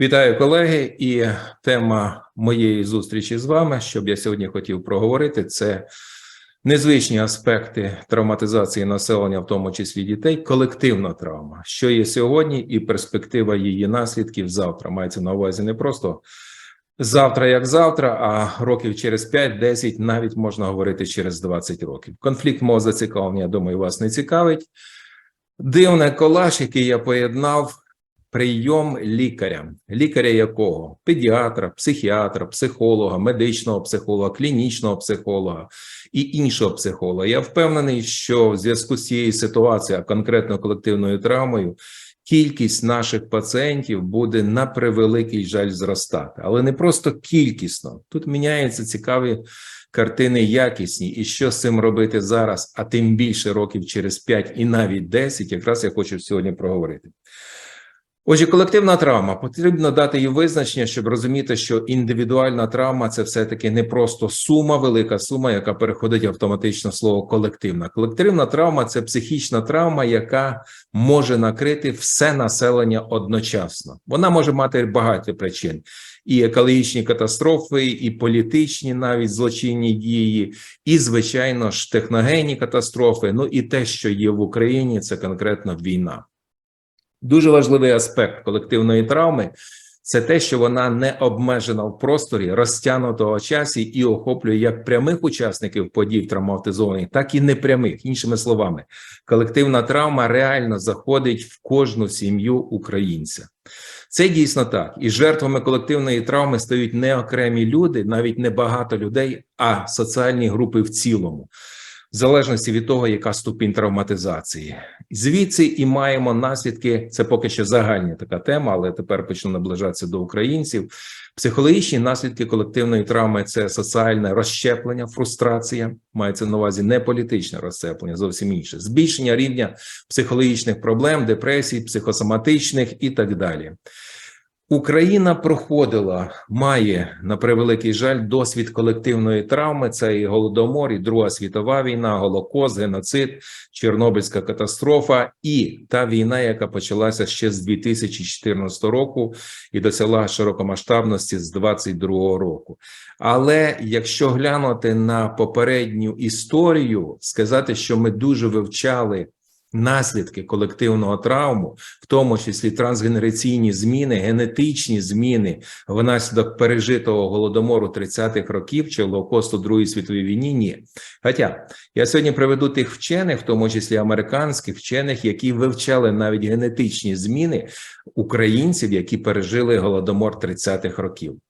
Вітаю колеги, і тема моєї зустрічі з вами, що б я сьогодні хотів проговорити, це незвичні аспекти травматизації населення, в тому числі дітей, колективна травма, що є сьогодні, і перспектива її наслідків завтра. Мається на увазі не просто завтра, як завтра, а років через 5-10, навіть можна говорити через 20 років. Конфлікт мого зацікавлення, я думаю, вас не цікавить. Дивний колаж, який я поєднав прийом лікаря, лікаря якого педіатра, психіатра, психолога, медичного психолога, клінічного психолога і іншого психолога. Я впевнений, що в зв'язку з цією ситуацією, а конкретно колективною травмою, кількість наших пацієнтів буде на превеликий жаль зростати, але не просто кількісно. Тут міняються цікаві картини якісні, і що з цим робити зараз, а тим більше років через 5 і навіть 10, якраз я хочу сьогодні проговорити. Отже, колективна травма потрібно дати їй визначення, щоб розуміти, що індивідуальна травма це все-таки не просто сума, велика сума, яка переходить автоматично в слово колективна. Колективна травма це психічна травма, яка може накрити все населення одночасно. Вона може мати багато причин: і екологічні катастрофи, і політичні, навіть злочинні дії, і звичайно ж техногенні катастрофи. Ну і те, що є в Україні, це конкретно війна. Дуже важливий аспект колективної травми це те, що вона не обмежена в просторі, розтягнутого часі і охоплює як прямих учасників подій травматизованих, так і непрямих. Іншими словами, колективна травма реально заходить в кожну сім'ю українця. Це дійсно так, і жертвами колективної травми стають не окремі люди, навіть не багато людей, а соціальні групи в цілому в залежності від того, яка ступінь травматизації. Звідси і маємо наслідки. Це поки що загальна така тема, але тепер почну наближатися до українців. Психологічні наслідки колективної травми це соціальне розщеплення, фрустрація. Мається на увазі не політичне розщеплення, зовсім інше, збільшення рівня психологічних проблем, депресій, психосоматичних і так далі. Україна проходила, має на превеликий жаль досвід колективної травми. Це і голодомор, і Друга світова війна, Голокост, геноцид, Чорнобильська катастрофа і та війна, яка почалася ще з 2014 року і досягла широкомасштабності з 2022 року. Але якщо глянути на попередню історію, сказати, що ми дуже вивчали наслідки колективного травму, в тому числі трансгенераційні зміни, генетичні зміни внаслідок пережитого голодомору 30-х років чи Голокосту Другої світової війні. Ні, хоча я сьогодні приведу тих вчених, в тому числі американських вчених, які вивчали навіть генетичні зміни українців, які пережили голодомор 30-х років.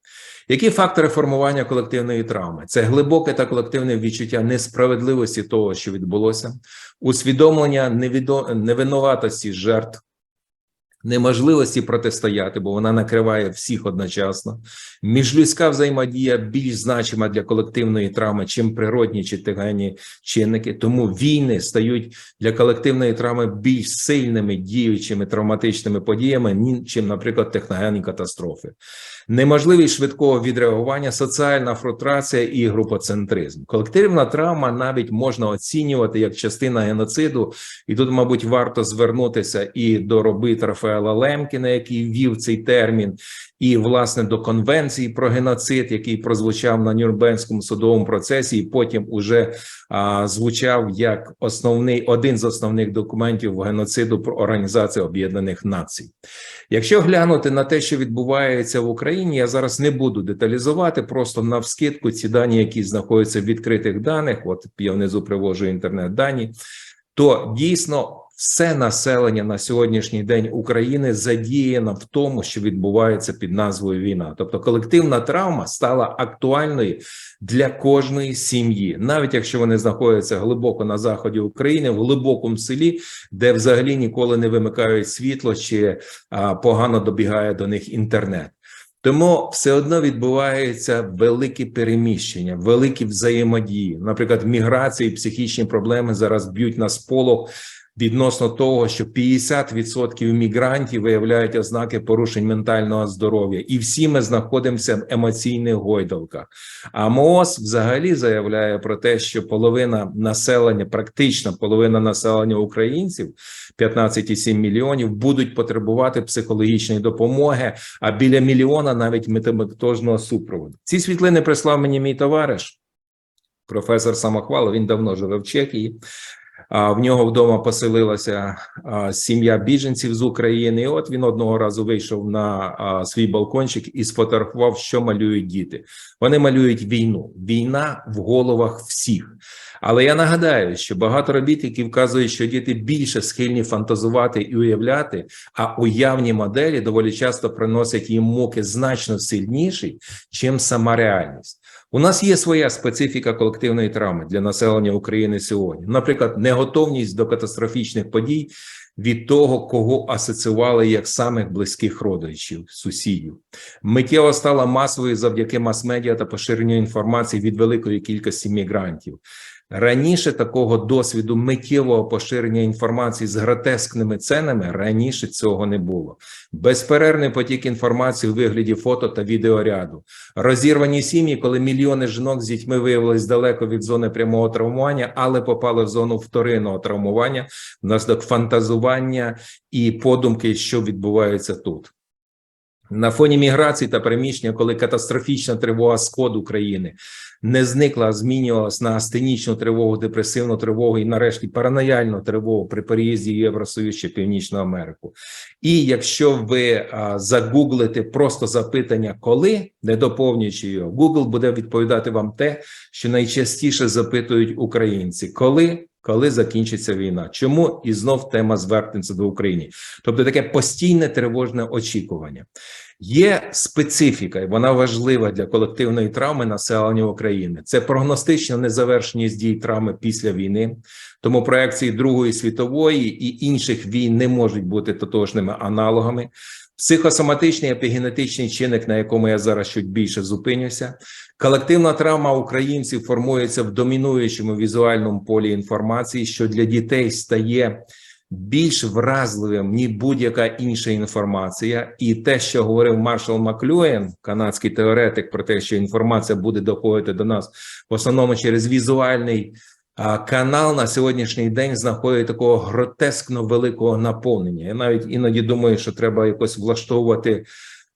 Які фактори формування колективної травми? Це глибоке та колективне відчуття несправедливості того, що відбулося, усвідомлення невідо... невинуватості жертв, неможливості протистояти, бо вона накриває всіх одночасно. Міжлюдська взаємодія більш значима для колективної травми, чим природні чи тегенні чинники. Тому війни стають для колективної травми більш сильними діючими травматичними подіями, чим, наприклад, техногенні катастрофи. Неможливість швидкого відреагування, соціальна фрустрація і групоцентризм. Колективна травма навіть можна оцінювати як частина геноциду, і тут, мабуть, варто звернутися і до робит Рафаела Лемкіна, який ввів цей термін, і власне до конвенції про геноцид, який прозвучав на Нюрнберзькому судовому процесі, і потім уже а, звучав як основний один з основних документів геноциду про Організацію Об'єднаних Націй. Якщо глянути на те, що відбувається в Україні, я зараз не буду деталізувати, просто навскидку ці дані, які знаходяться в відкритих даних, от я внизу привожу інтернет-дані, то дійсно все населення на сьогоднішній день України задіяно в тому, що відбувається під назвою війна. Тобто колективна травма стала актуальною для кожної сім'ї, навіть якщо вони знаходяться глибоко на заході України, в глибокому селі, де взагалі ніколи не вимикають світло чи а, погано добігає до них інтернет. Тому все одно відбувається велике переміщення, великі взаємодії. Наприклад, міграції, психічні проблеми зараз б'ють на сполох відносно того, що 50% мігрантів виявляють ознаки порушень ментального здоров'я, і всі ми знаходимося в емоційних гойдалках. А МООЗ взагалі заявляє про те, що половина населення, практично половина населення українців, 15,7 мільйонів, будуть потребувати психологічної допомоги, а біля мільйона навіть метамектожного супроводу. Ці світлини прислав мені мій товариш, професор Самохвалов. Він давно живе в Чехії. В нього вдома поселилася сім'я біженців з України. І от він одного разу вийшов на свій балкончик і сфотографував, що малюють діти. Вони малюють війну. Війна в головах всіх. Але я нагадаю, що багато робіт, які вказують, що діти більше схильні фантазувати і уявляти, а уявні моделі доволі часто приносять їм муки значно сильніші, чим сама реальність. У нас є своя специфіка колективної травми для населення України сьогодні. Наприклад, неготовність до катастрофічних подій від того, кого асоціювали як самих близьких родичів, сусідів, миттєво стала масовою завдяки мас-медіа та поширенню інформації від великої кількості мігрантів. Раніше такого досвіду миттєвого поширення інформації з гротескними ценами раніше цього не було. Безперервний потік інформації у вигляді фото та відеоряду, розірвані сім'ї, коли мільйони жінок з дітьми виявились далеко від зони прямого травмування, але попали в зону вторинного травмування внаслідок фантазування і подумки, що відбувається тут. На фоні міграції та переміщення, коли катастрофічна тривога сходу країни не зникла, а змінювалась на астенічну тривогу, депресивну тривогу і, нарешті, паранояльну тривогу при переїзді в Євросоюз чи Північну Америку. І якщо ви загуглите просто запитання, коли не доповнюючи його, Google буде відповідати вам те, що найчастіше запитують українці, коли. Коли закінчиться війна, чому і знов тема звернеться до України? Тобто таке постійне тривожне очікування. Є специфіка, і вона важлива для колективної травми населення України. Це прогностична незавершеність дій травми після війни. Тому проекції Другої світової і інших війн не можуть бути тотожними аналогами. Психосоматичний епігенетичний чинник, на якому я зараз чуть більше зупинюся, колективна травма українців формується в домінуючому візуальному полі інформації, що для дітей стає більш вразливим ніж будь-яка інша інформація, і те, що говорив Маршал Маклюєн, канадський теоретик, про те, що інформація буде доходити до нас в основному через візуальний канал на сьогоднішній день знаходить такого гротескно великого наповнення. Я навіть іноді думаю, що треба якось влаштовувати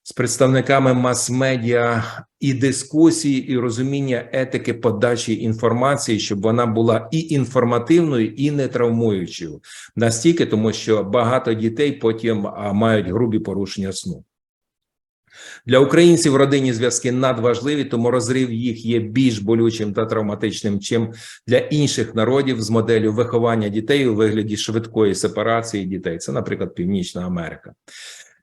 з представниками мас-медіа і дискусії, і розуміння етики подачі інформації, щоб вона була і інформативною, і не травмуючою настільки, тому що багато дітей потім мають грубі порушення сну. Для українців родинні зв'язки надважливі, тому розрив їх є більш болючим та травматичним, чим для інших народів з моделлю виховання дітей у вигляді швидкої сепарації дітей. Це, наприклад, Північна Америка.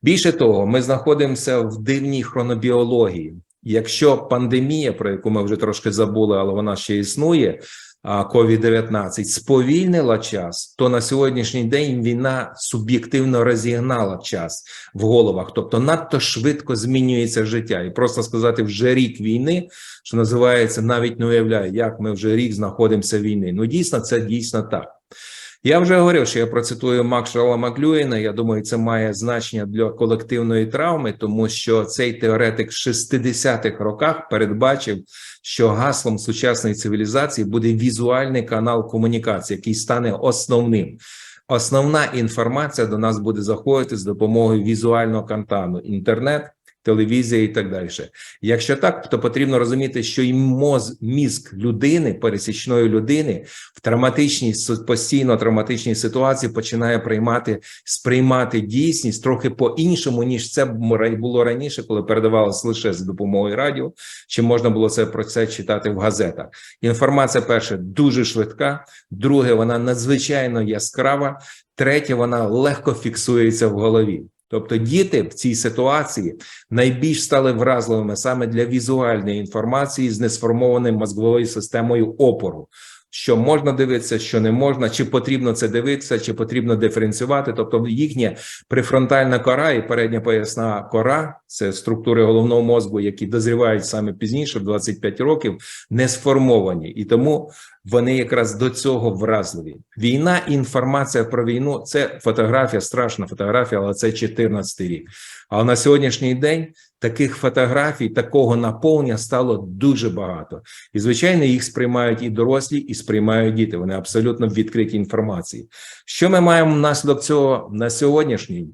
Більше того, ми знаходимося в дивній хронобіології. Якщо пандемія, про яку ми вже трошки забули, але вона ще існує, COVID-19, сповільнила час, то на сьогоднішній день війна суб'єктивно розігнала час в головах, тобто надто швидко змінюється життя, і просто сказати вже рік війни, що називається, навіть не уявляю, як ми вже рік знаходимося війни. Ну дійсно, це дійсно так. Я вже говорив, що я процитую Макшала Маклюїна. Я думаю, це має значення для колективної травми, тому що цей теоретик в 60-х роках передбачив, що гаслом сучасної цивілізації буде візуальний канал комунікації, який стане основним. Основна інформація до нас буде заходити з допомогою візуального контакту. інтернет, телевізія і так далі. Якщо так, то потрібно розуміти, що і моз, мізк людини, пересічної людини в травматичній постійно травматичній ситуації починає приймати сприймати дійсність трохи по-іншому, ніж це було раніше, коли передавалося лише за допомогою радіо, чи можна було це про це читати в газетах. Інформація перша дуже швидка, друге, вона надзвичайно яскрава, третє, вона легко фіксується в голові. Тобто діти в цій ситуації найбільш стали вразливими саме для візуальної інформації з несформованою мозковою системою опору. Що можна дивитися, що не можна, чи потрібно це дивитися, чи потрібно диференціювати. Тобто їхня префронтальна кора і передня поясна кора це структури головного мозку, які дозрівають саме пізніше, в 25 років, не сформовані, і тому вони якраз до цього вразливі. Війна, інформація про війну це фотографія, страшна фотографія, але це 14 рік. Але на сьогоднішній день таких фотографій, такого наповнення стало дуже багато. І звичайно, їх сприймають і дорослі, і сприймають діти. Вони абсолютно відкриті інформації. Що ми маємо внаслідок цього на сьогоднішній?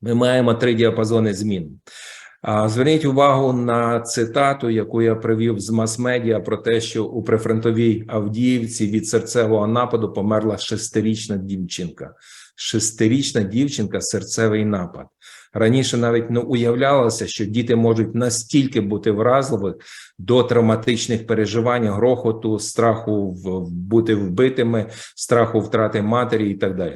Ми маємо три діапазони змін. А Зверніть увагу на цитату, яку я привів з мас-медіа про те, що у прифронтовій Авдіївці від серцевого нападу померла шестирічна дівчинка. Шестирічна дівчинка серцевий напад. Раніше навіть не уявлялося, що діти можуть настільки бути вразливі до травматичних переживань, грохоту, страху бути вбитими, страху втрати матері і так далі.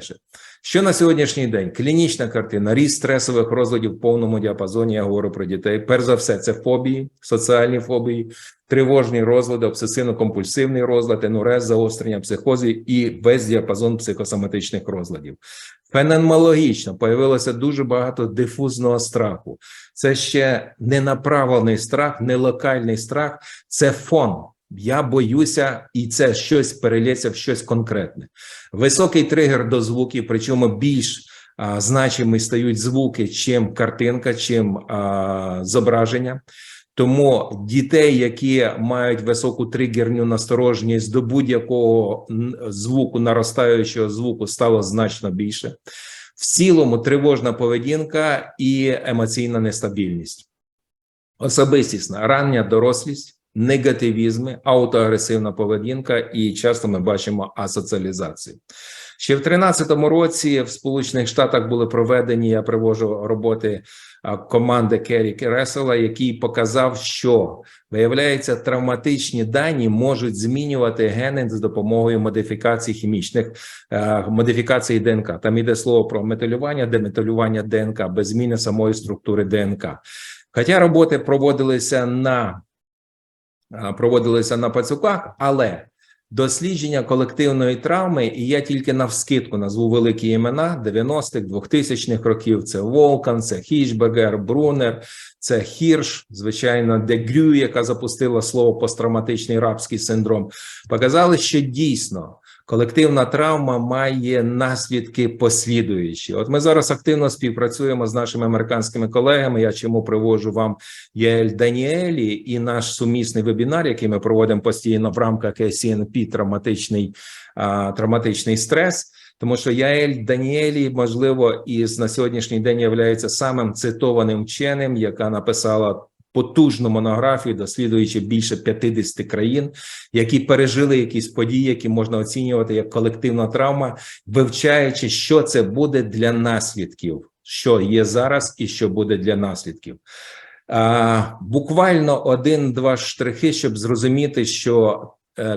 Що на сьогоднішній день? Клінічна картина, ріст стресових розладів в повному діапазоні. Я говорю про дітей. Перш за все, це фобії, соціальні фобії, тривожні розлади, обсесивно-компульсивний розлад, енурез, загострення психозів і весь діапазон психосоматичних розладів. Феноменологічно появилося дуже багато дифузного страху. Це ще не направлений страх, не локальний страх, це фон. Я боюся, і це щось перелється в щось конкретне. Високий тригер до звуків, причому більш а, значими стають звуки, чим картинка, чим а, зображення. Тому дітей, які мають високу тригерну насторожність до будь-якого звуку, наростаючого звуку, стало значно більше. В цілому тривожна поведінка і емоційна нестабільність, особистісна рання дорослість негативізми, аутоагресивна поведінка, і часто ми бачимо асоціалізацію. Ще в 2013 році в Сполучених Штатах були проведені. Я привожу роботи команди Керрі Кересела, який показав, що виявляється, травматичні дані можуть змінювати гени з допомогою модифікації хімічних модифікацій ДНК. Там йде слово про металювання, деметалювання ДНК без зміни самої структури ДНК. Хоча роботи проводилися на проводилися на пацюках, але дослідження колективної травми, і я тільки навскидку назву великі імена 90-х, 2000-х років. Це Волкан, це Хічбергер, Брунер, це Хірш, звичайно, Дегрю, яка запустила слово посттравматичний рабський синдром. Показали, що дійсно колективна травма має наслідки послідуючі. От ми зараз активно співпрацюємо з нашими американськими колегами. Я чому привожу вам Єль Даніелі і наш сумісний вебінар, який ми проводимо постійно в рамках СНП травматичний, травматичний стрес. Тому що Яель Даніелі, можливо, із на сьогоднішній день є самим цитованим вченим, яка написала потужну монографію, дослідуючи більше 50 країн, які пережили якісь події, які можна оцінювати як колективна травма, вивчаючи, що це буде для наслідків, що є зараз, і що буде для наслідків. Буквально один-два штрихи, щоб зрозуміти, що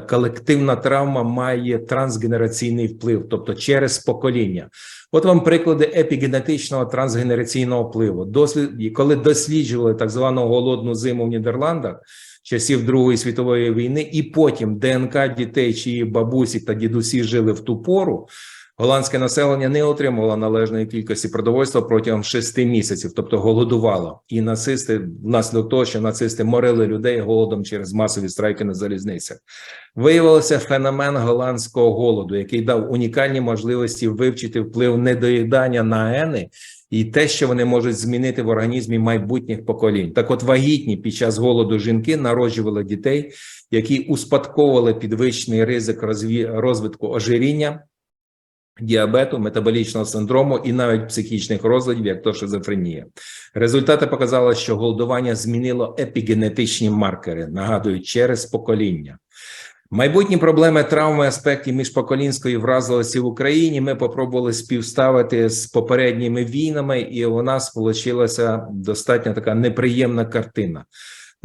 колективна травма має трансгенераційний вплив, тобто через покоління. От вам приклади епігенетичного трансгенераційного впливу. Дослід, коли досліджували так звану голодну зиму в Нідерландах часів Другої світової війни, і потім ДНК дітей, чиї бабусі та дідусі жили в ту пору. Голландське населення не отримувало належної кількості продовольства протягом шести місяців, тобто голодувало. І нацисти, внаслідок того, що нацисти морили людей голодом через масові страйки на залізницях, виявилося феномен голландського голоду, який дав унікальні можливості вивчити вплив недоїдання на гени і те, що вони можуть змінити в організмі майбутніх поколінь. Так, от вагітні під час голоду жінки народжували дітей, які успадковували підвищений ризик розвитку ожиріння діабету, метаболічного синдрому і навіть психічних розладів, як то шизофренія. Результати показали, що голодування змінило епігенетичні маркери, нагадую, через покоління. Майбутні проблеми травми аспектів міжпоколінської вразливості в Україні. Ми попробували співставити з попередніми війнами, і у нас вийшла достатньо така неприємна картина.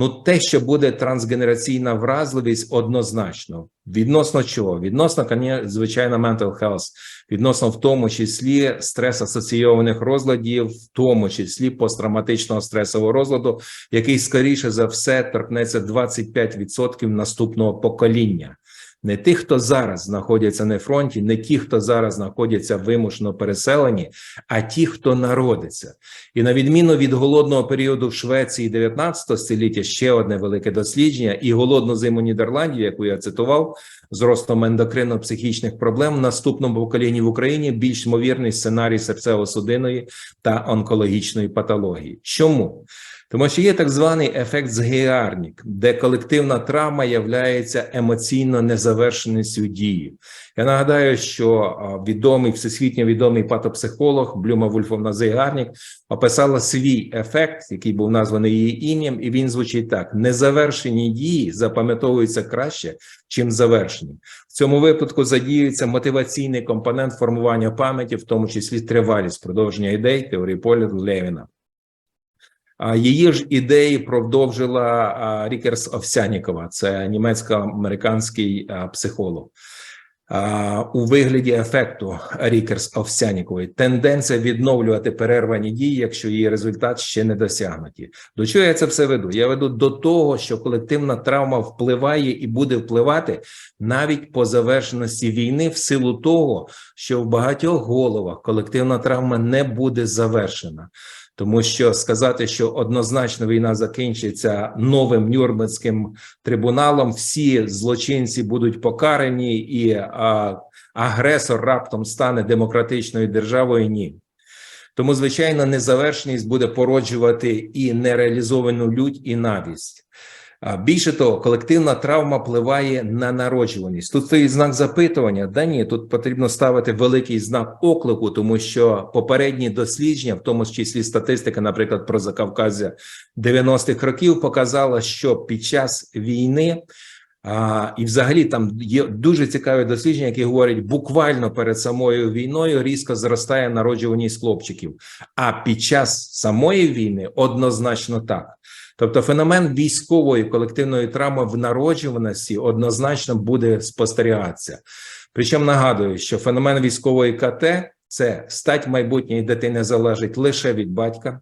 Ну, те, що буде трансгенераційна вразливість, однозначно. Відносно чого? Відносно, звичайно, mental health, відносно в тому числі стрес асоційованих розладів, в тому числі посттравматичного стресового розладу, який скоріше за все торкнеться 25% наступного покоління. Не тих, хто зараз знаходяться на фронті, не ті, хто зараз знаходяться вимушено переселені, а ті, хто народиться. І на відміну від голодного періоду в Швеції 19 століття, ще одне велике дослідження, і голодну зиму Нідерландів, яку я цитував, з ростом ендокринно-психічних проблем в наступному поколінні в Україні більш ймовірний сценарій серцево-судинної та онкологічної патології. Чому? Тому що є так званий ефект згіарнік, де колективна травма являється емоційно незавершеністю дії. Я нагадаю, що відомий всесвітньо відомий патопсихолог Блюма Вульфовна Зейгарнік описала свій ефект, який був названий її ім'ям, і він звучить так: незавершені дії запам'ятовуються краще, чим завершені. В цьому випадку задіюється мотиваційний компонент формування пам'яті, в тому числі тривалість продовження ідей теорії поля Левіна. Її ж ідеї продовжила Рікерс Овсянікова, це німецько-американський психолог. У вигляді ефекту Рікерс Овсянікової тенденція відновлювати перервані дії, якщо її результат ще не досягнуті. До чого я це все веду? Я веду до того, що колективна травма впливає і буде впливати навіть по завершеності війни, в силу того, що в багатьох головах колективна травма не буде завершена. Тому що сказати, що однозначно війна закінчиться новим Нюрнберзьким трибуналом, всі злочинці будуть покарані, і а, агресор раптом стане демократичною державою. Ні. Тому, звичайно, незавершеність буде породжувати і нереалізовану лють, і навість. Більше того, колективна травма впливає на народжуваність. Тут стоїть знак запитування. Да ні, тут потрібно ставити великий знак оклику, тому що попередні дослідження, в тому числі статистика, наприклад, про Закавказя 90-х років, показала, що під час війни. А, І, взагалі, там є дуже цікаві дослідження, які говорять, буквально перед самою війною різко зростає народжуваність хлопчиків. А під час самої війни однозначно так. Тобто, феномен військової колективної травми в народжуваності однозначно буде спостерігатися. Причому нагадую, що феномен військової КТ це стать майбутньої дитини залежить лише від батька.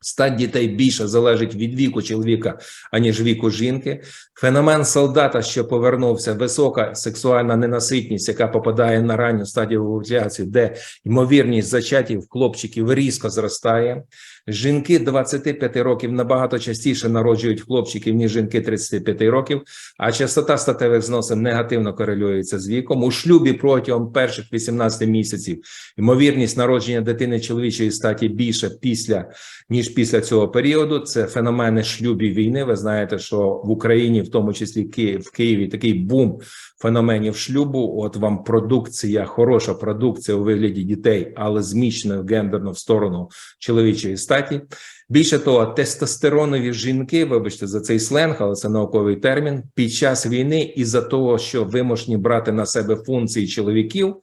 Стать дітей більше залежить від віку чоловіка, аніж віку жінки. Феномен солдата, що повернувся, висока сексуальна ненаситність, яка попадає на ранню стадію овуляції, де ймовірність зачатів хлопчиків різко зростає. Жінки 25 років набагато частіше народжують хлопчиків, ніж жінки 35 років, а частота статевих зносин негативно корелюється з віком. У шлюбі протягом перших 18 місяців ймовірність народження дитини чоловічої статі більше після ніж після цього періоду. Це феномени шлюбів війни. Ви знаєте, що в Україні, в тому числі в Києві, такий бум феноменів шлюбу. От вам продукція, хороша продукція у вигляді дітей, але зміщена гендерно в сторону чоловічої статі. Більше того, тестостеронові жінки, вибачте за цей сленг, але це науковий термін. Під час війни, із за того, що вимушені брати на себе функції чоловіків.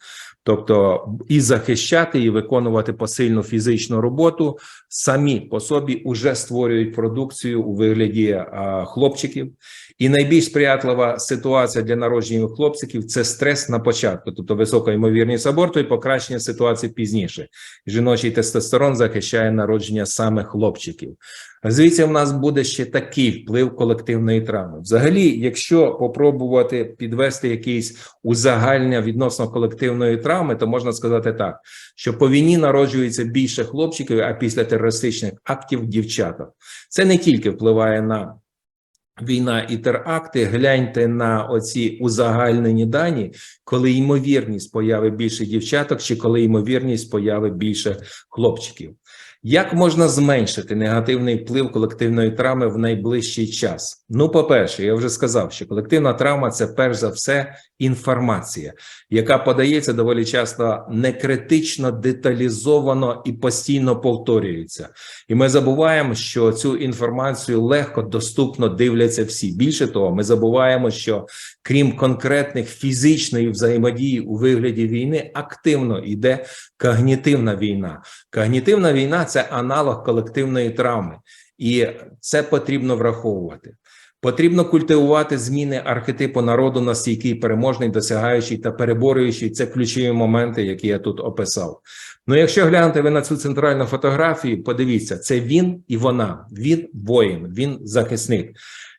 Тобто і захищати, і виконувати посильну фізичну роботу самі по собі вже створюють продукцію у вигляді а, хлопчиків. І найбільш сприятлива ситуація для народження хлопчиків це стрес на початку, тобто висока ймовірність аборту і покращення ситуації пізніше. Жіночий тестостерон захищає народження саме хлопчиків. Звідси в нас буде ще такий вплив колективної травми. Взагалі, якщо попробувати підвести якийсь узагальнення відносно колективної травми, то можна сказати так, що по війні народжується більше хлопчиків, а після терористичних актів дівчаток. Це не тільки впливає на Війна і теракти, гляньте на оці узагальнені дані, коли ймовірність появи більше дівчаток, чи коли ймовірність появи більше хлопчиків. Як можна зменшити негативний вплив колективної травми в найближчий час? Ну, по-перше, я вже сказав, що колективна травма це перш за все інформація, яка подається доволі часто некритично, деталізовано і постійно повторюється. І ми забуваємо, що цю інформацію легко доступно дивляться всі. Більше того, ми забуваємо, що крім конкретних фізичної взаємодії у вигляді війни, активно йде когнітивна війна. Когнітивна війна це аналог колективної травми, і це потрібно враховувати. Потрібно культивувати зміни архетипу народу на стійкий, переможний, досягаючий та переборюючий. Це ключові моменти, які я тут описав. Ну, якщо глянути ви на цю центральну фотографію, подивіться, це він і вона. Він воїн, він захисник.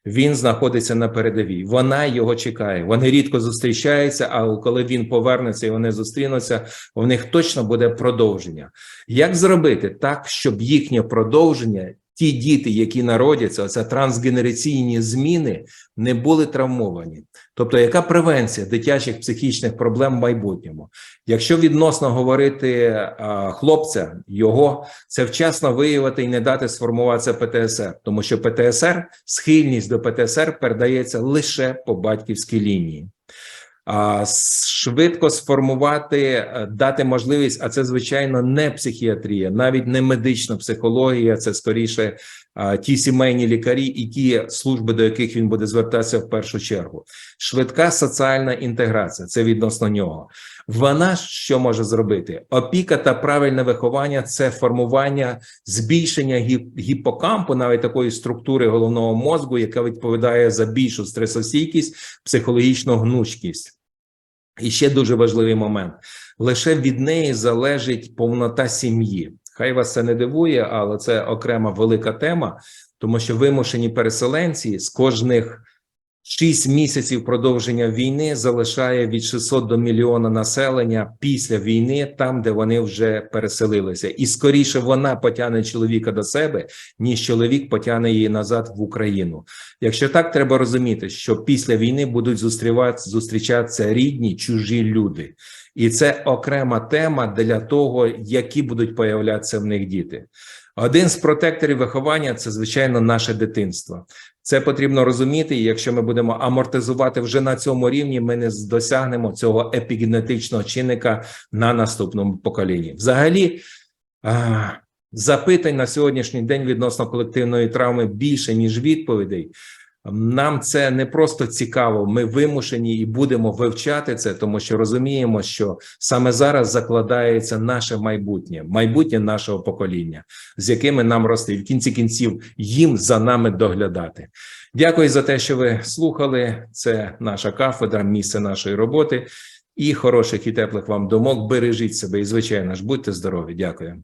Він знаходиться на передовій. Вона його чекає. Вони рідко зустрічаються. А коли він повернеться і вони зустрінуться, у них точно буде продовження. Як зробити так, щоб їхнє продовження, ті діти, які народяться, оце трансгенераційні зміни, не були травмовані? Тобто, яка превенція дитячих психічних проблем в майбутньому? Якщо відносно говорити а, хлопця, його це вчасно виявити і не дати сформуватися ПТСР, тому що ПТСР, схильність до ПТСР передається лише по батьківській лінії. Швидко сформувати, е, дати можливість, а це звичайно не психіатрія, навіть не медична психологія, це скоріше ті сімейні лікарі і ті служби, до яких він буде звертатися в першу чергу. Швидка соціальна інтеграція це відносно нього. Вона що може зробити? Опіка та правильне виховання це формування збільшення гіп- гіпокампу, навіть такої структури головного мозку, яка відповідає за більшу стресостійкість, психологічну гнучкість. І ще дуже важливий момент: лише від неї залежить повнота сім'ї. Хай вас це не дивує, але це окрема велика тема, тому що вимушені переселенці з кожних 6 місяців продовження війни залишає від 600 до мільйона населення після війни, там де вони вже переселилися, і скоріше вона потягне чоловіка до себе, ніж чоловік потягне її назад в Україну. Якщо так, треба розуміти, що після війни будуть зустрічатися, зустрічатися рідні чужі люди, і це окрема тема для того, які будуть появлятися в них діти. Один з протекторів виховання це звичайно наше дитинство. Це потрібно розуміти. І якщо ми будемо амортизувати вже на цьому рівні, ми не досягнемо цього епігенетичного чинника на наступному поколінні. Взагалі, запитань на сьогоднішній день відносно колективної травми більше ніж відповідей. Нам це не просто цікаво. Ми вимушені і будемо вивчати це, тому що розуміємо, що саме зараз закладається наше майбутнє, майбутнє нашого покоління, з якими нам рости, в кінці кінців їм за нами доглядати. Дякую за те, що ви слухали. Це наша кафедра, місце нашої роботи. І хороших і теплих вам думок. Бережіть себе і звичайно ж будьте здорові. Дякую.